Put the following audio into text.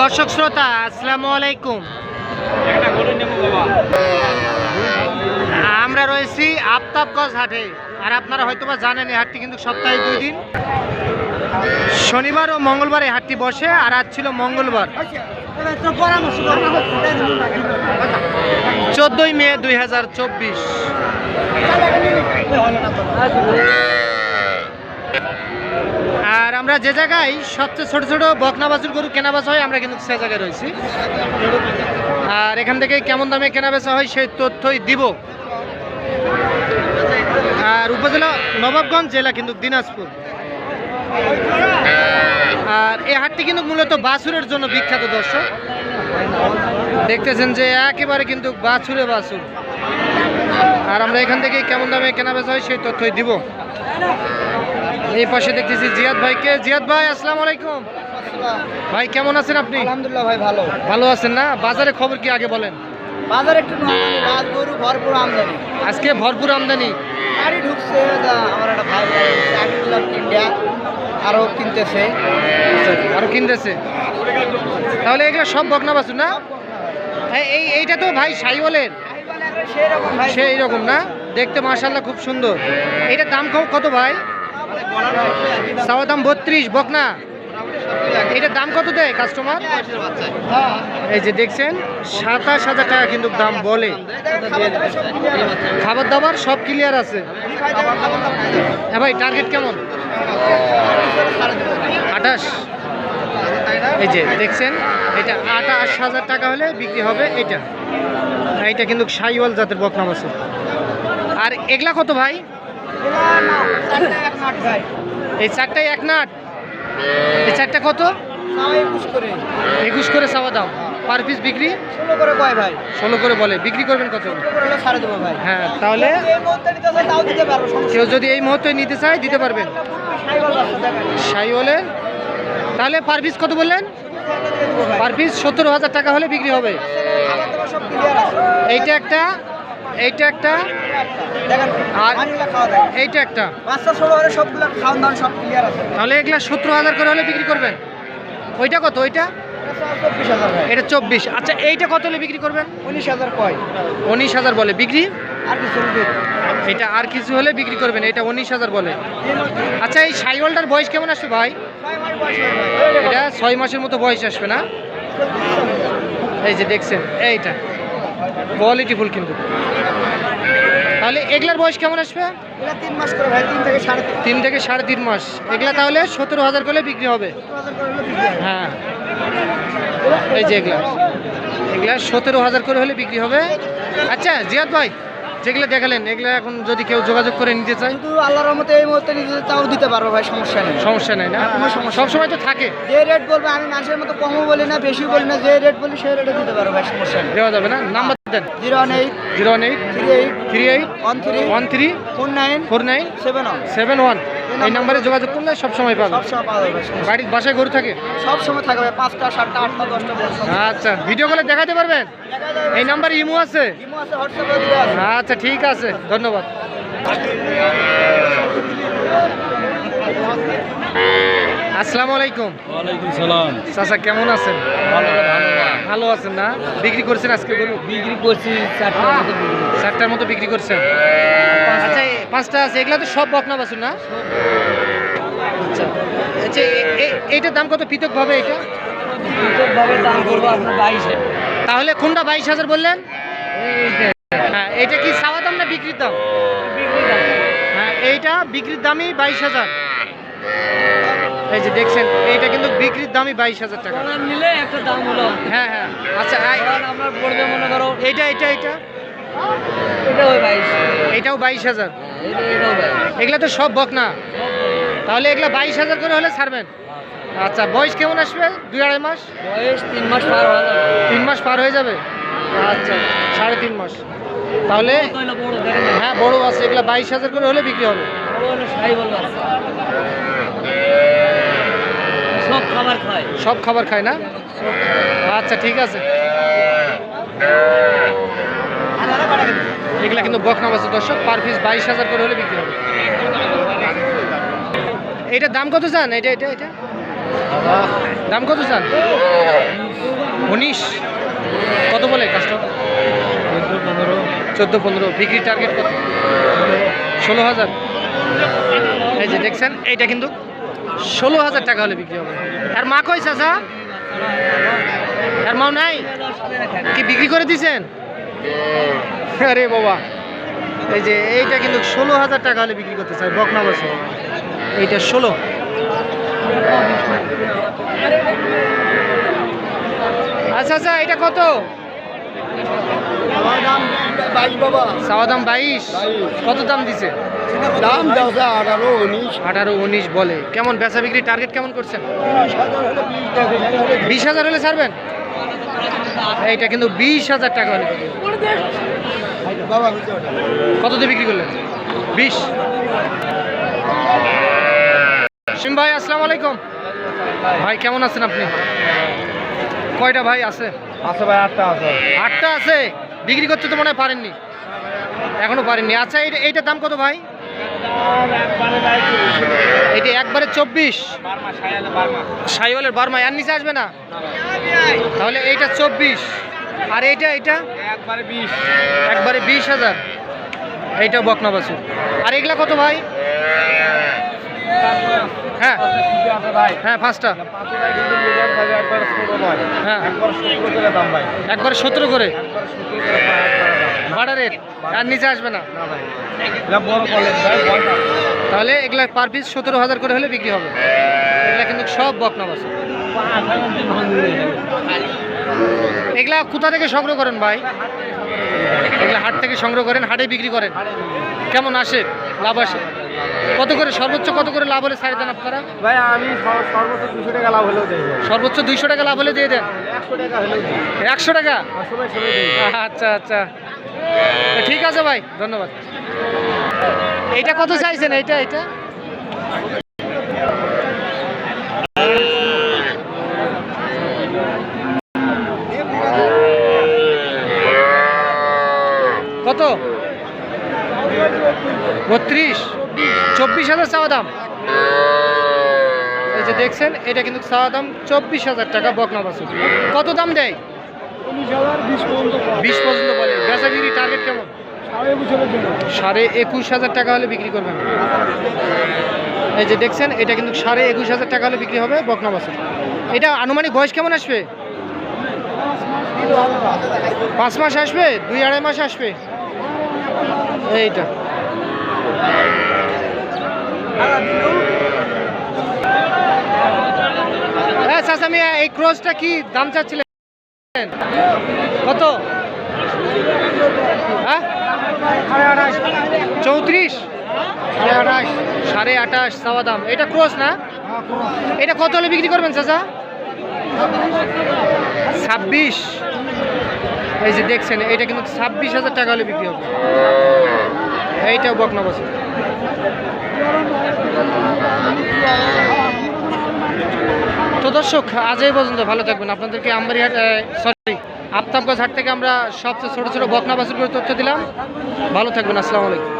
দর্শক শ্রোতা, আসসালামু আলাইকুম। আমরা রয়েছি আফতাবগঞ্জ হাটে, আর আপনারা হয়তোবা জানেন এই হাটটি কিন্তু সপ্তাহে দুই দিন। শনিবার ও মঙ্গলবার এই হাটটি বসে, আর আজ ছিল মঙ্গলবার। চোদ্দই মে দুই হাজার চব্বিশ। আর আমরা যে জায়গায় সবচেয়ে ছোট ছোট বকনা বাছুর গরু কেনা বেচা হয়, আমরা কিন্তু সে জায়গায় রয়েছি। আর এখান থেকে কেমন দামে কেনা বেচা হয় সেই তথ্যই দিব। আর উপজেলা নবাবগঞ্জ জেলা কিন্তু দিনাজপুর। আর এই হাটটি কিন্তু মূলত বাছুরের জন্য বিখ্যাত দর্শক। দেখতেছেন যে একেবারে কিন্তু বাছুরে বাছুর। আর আমরা এখান থেকে কেমন দামে কেনা বেচা হয় সেই তথ্যই দিব। এই পাশে দেখতেছি জিয়াদ ভাইকে। জিয়াদ ভাই আসসালামু আলাইকুম। ভাই কেমন আছেন আপনি? আলহামদুলিল্লাহ ভাই ভালো। ভালো আছেন না? বাজারে খবর কি আগে বলেন। বাজার একটু গরু ভরপুর আমদানি। আজকে ভরপুর আমদানি। গাড়ি ঢুকছে আমার একটা ভাই ইন্ডিয়া আরও কিনতেছে। আরও কিনতেছে। তাহলে এগুলো সব বকনা বাছুর না? এই- এই এইটা তো ভাই সাইওয়ালের সেই রকম ভাই সেই রকম না? দেখতে মাশাল্লাহ খুব সুন্দর। এইটার দাম কত ভাই? চাওয়া দাম বত্রিশ, বকনা। এটার দাম কত দেয় কাস্টমার এই যে দেখছেন, সাতাশ হাজার টাকা কিন্তু দাম বলে। খাবার দাবার সব ক্লিয়ার আছে। হ্যাঁ ভাই টার্গেট কেমন? আঠাশ। এই যে দেখছেন, এটা আঠাশ হাজার টাকা হলে বিক্রি হবে এটা। এইটা কিন্তু সাইওয়াল জাতের বকনাম আছে আর এগুলা কত ভাই? এই চারটায় এক নাট? এই চারটা কত? একুশ করে চাওয়া দাম পার পিস বিক্রি? ষোলো করে কয় ভাই ষোলো করে বলে। বিক্রি করবেন কত? হলে ছাড়ে দেবো ভাই হ্যাঁ তাহলে কেউ যদি এই মুহূর্তে নিতে চায়, দিতে পারবেন। দেখেন সাইওয়ালের? তাহলে পার পিস কত বললেন? পার পিস সত্তর হাজার টাকা হলে বিক্রি হবে। এইটা একটা এইটা একটা আর- এইটা একটা। বাচ্চা ষোলো হলে সবগুলো খাওয়ান দাওয়ান সব ক্লিয়ার আছে। তাহলে এগুলা সত্তর হাজার করে হলে বিক্রি করবেন। ওইটা কত? ওইটা? এটা চব্বিশ আচ্ছা এইটা কত হলে বিক্রি করবেন? উনিশ হাজার কয়। উনিশ হাজার বলে। বিক্রি? আর এটা আর কিছু হলে বিক্রি করবেন এটা উনিশ হাজার বলে। আচ্ছা এই সাইওয়ালটার বয়স কেমন আসবে ভাই? এটা ছয় মাসের মতো বয়স আসবে না? এই যে দেখছেন এইটা। কোয়ালিটি ফুল কিন্তু। তাহলে এগুলার বয়স কেমন আসবে? তিন মাস করে ভাই তিন থেকে সাড়ে তিন। থেকে সাড়ে তিন মাস। এগুলা তাহলে সতেরো হাজার করে বিক্রি হবে। হয়। হ্যাঁ। এই যে এগুলা। এগুলা সতেরো হাজার করে হলে বিক্রি হবে। আচ্ছা জিয়াদ ভাই যেগুলো দেখালেন এগুলো এখন যদি কেউ যোগাযোগ করে নিতে চায়? শুধু আল্লাহর রহমতে এই মুহূর্তে নিতে তাও দিতে পারব ভাই সমস্যা নেই। সমস্যা নেই না? কোনো সমস্যা সব সময় তো থাকে। যে রেট বলব আমি মানুষের মতো কমও বলি না বেশি বলি না যে রেট বলি সেই রেটে দিতে পারব ভাই সমস্যা নেই। দেওয়া যাবে না? নাম্বার দেন। Zero one eight. Zero one eight. Three eight one three one three four nine four nine seven one seven one এই নাম্বারে যোগাযোগ করলে সব সময় পাবেন সব সময় পাওয়া যাবে বাড়ির বাসায় গরু থাকে? নেই। সব সময় থাকবে পাঁচটা সাতটা আটটা দশটা আচ্ছা ভিডিও কলে দেখাতে পারবেন? এই নাম্বারে ইমো আছে। আচ্ছা ঠিক আছে ধন্যবাদ। আসসালামু আলাইকুম। ওয়ালাইকুম সালাম। চাচা কেমন আছেন? ভালো ভালো ভালো। আছেন না? বিক্রি করছেন আজকে গরু? বিক্রি করছি চারটা মতো বিক্রি চারটার মতো বিক্রি করছেন? আচ্ছা পাঁচটা আছে এগুলা তো সব বকনা বাছুর না? আচ্ছা আচ্ছা এইটার দাম কত পৃথক ভাবে এটা? পৃথকভাবে দাম করব আপনার বাইশে তাহলে কোনটা বাইশ হাজার বললেন? হ্যাঁ এটা কি চাওয়া দাম না বিক্রির দাম। হ্যাঁ এইটা বিক্রির দামই বাইশ হাজার। এই যে দেখছেন এইটা কিন্তু বিক্রির দামই বাইশ হাজার টাকা। নিলে একটা দাম হলো। হ্যাঁ হ্যাঁ। আচ্ছা আপনার পড়বে মনে করো এইটা এইটা এইটা? এটা বাইশ। হাজার? এটা এটাও বাইশ। এগুলা তো সব বক না তাহলে এগুলা বাইশ হাজার করে হলে ছাড়বেন? আচ্ছা বয়স কেমন আসবে? দুই আড়াই মাস? বয়স তিন মাস পার হয়ে যাবে। তিন মাস পার হয়ে যাবে? আচ্ছা সাড়ে তিন মাস। তাহলে। হ্যাঁ বড় আছে। এগুলা বাইশ হাজার করে হলে বিক্রি হবে বড় হলো সাই বলব সব খাবার খায়। সব খাবার খায় না? আচ্ছা ঠিক আছে। এগুলা কিন্তু বকনা বাসের দর্শক। পার পিস বাইশ হাজার করে হলে বিক্রি হবে। এটার দাম কত চান? এটা এটা এটা দাম কত চান? উনিশ। কত বলে কাস্টমার চোদ্দ, পনেরো। বিক্রি টার্গেট কত? ষোলো হাজার। এই যে দেখছেন, এইটা কিন্তু ষোলো হাজার টাকা হলে বিক্রি হবে। আর মা কই চাচা? আর মাও নাই? কি বিক্রি করে দিছেন? আরে বাবা। এই যে এইটা কিন্তু ষোলো হাজার টাকা হলে বিক্রি করতে চাই বকনা বসে এইটা ষোলো। আচ্ছা আচ্ছা এটা কত? দাম বাইশ। কত দাম দিছে? দাম দাও আঠারো উনিশ। আঠারো উনিশ বলে। কেমন বেচা বিক্রি টার্গেট কেমন করছেন? বিশ হাজার হলে ছাড়বেন? এইটা কিন্তু বিশ হাজার টাকা হলে। কত দিয়ে বিক্রি করলেন? বিশ। সিম ভাই আসসালামু আলাইকুম। ভাই কেমন আছেন আপনি? কয়টা ভাই আছে? আছে ভাই আটটা আছে। আটটা আছে? বিক্রি করতে তো মনে হয় পারেননি। এখনও পারেননি। আচ্ছা এইটা এইটার দাম কত ভাই? এইটা একবারে চব্বিশ। সাইওয়ালের বার্মা, এর নিচে আসবে না? তাহলে এইটা চব্বিশ। আর এইটা এইটা? একবারে বিশ একবারে বিশ হাজার। এইটা বকনা বাছু আর এগুলা কত ভাই? হ্যাঁ। হ্যাঁ পাঁচটা। হ্যাঁ। একবারে সতেরো করে। ভাড়া রেট আর নিচে আসবে না? তাহলে এগুলা পার পিস সতেরো হাজার করে হলে বিক্রি হবে। এগুলা কিন্তু সব বকনা বাছু এগুলা কোথা থেকে সংগ্রহ করেন ভাই? এগুলা হাট থেকে সংগ্রহ করেন হাটে বিক্রি করেন। কেমন আসে? লাভ আসে? কত করে সর্বোচ্চ কত করে লাভ হলে ছাড়ি দেন আপনারা? ভাই আমি সর্বোচ্চ দুশো টাকা লাভ হলেও ভাই। সর্বোচ্চ দুইশো টাকা লাভ হলে দিয়ে দেন। একশো টাকা একশো টাকা? দিই। আচ্ছা আচ্ছা। ঠিক আছে ভাই, ধন্যবাদ। এটা কত চাইছেন? এটা এটা কত? বত্রিশ? চব্বিশ হাজার চাওয়া দাম। এই যে দেখছেন, এটা কিন্তু চাওয়া দাম চব্বিশ হাজার টাকা বকনা বাসু কত দাম দেয়? বিশ পর্যন্ত বলে বেচা বিক্রি টার্গেট কেমন? সাড়ে একুশ হাজার টাকা হলে বিক্রি করবেন। এই যে দেখছেন এটা কিন্তু সাড়ে একুশ হাজার টাকা হলে বিক্রি হবে বকনা বাসু এটা আনুমানিক বয়স কেমন আসবে? পাঁচ মাস আসবে? দুই আড়াই মাস আসবে? এইটা। হ্যাঁ চাচা মিয়া এই ক্রসটা কি দাম চাচ্ছিলেন? কত? হ্যাঁ? চৌত্রিশ? সাড়ে আঠাশ। চাওয়া দাম। এটা ক্রস না? এটা কত হলে বিক্রি করবেন, চাচা? ছাব্বিশ। এই যে দেখছেন এটা কিন্তু ছাব্বিশ হাজার টাকা হলে বিক্রি হবে। এইটাও বকনা বছর। তো দর্শক, আজ এই পর্যন্ত ভালো থাকবেন। আপনাদেরকে আমবাড়িহাট সরি আফতাবগঞ্জ হাট থেকে আমরা সবচেয়ে ছোটো ছোটো বকনা বাসুর করে তথ্য দিলাম। ভালো থাকবেন, আসসালামু আলাইকুম।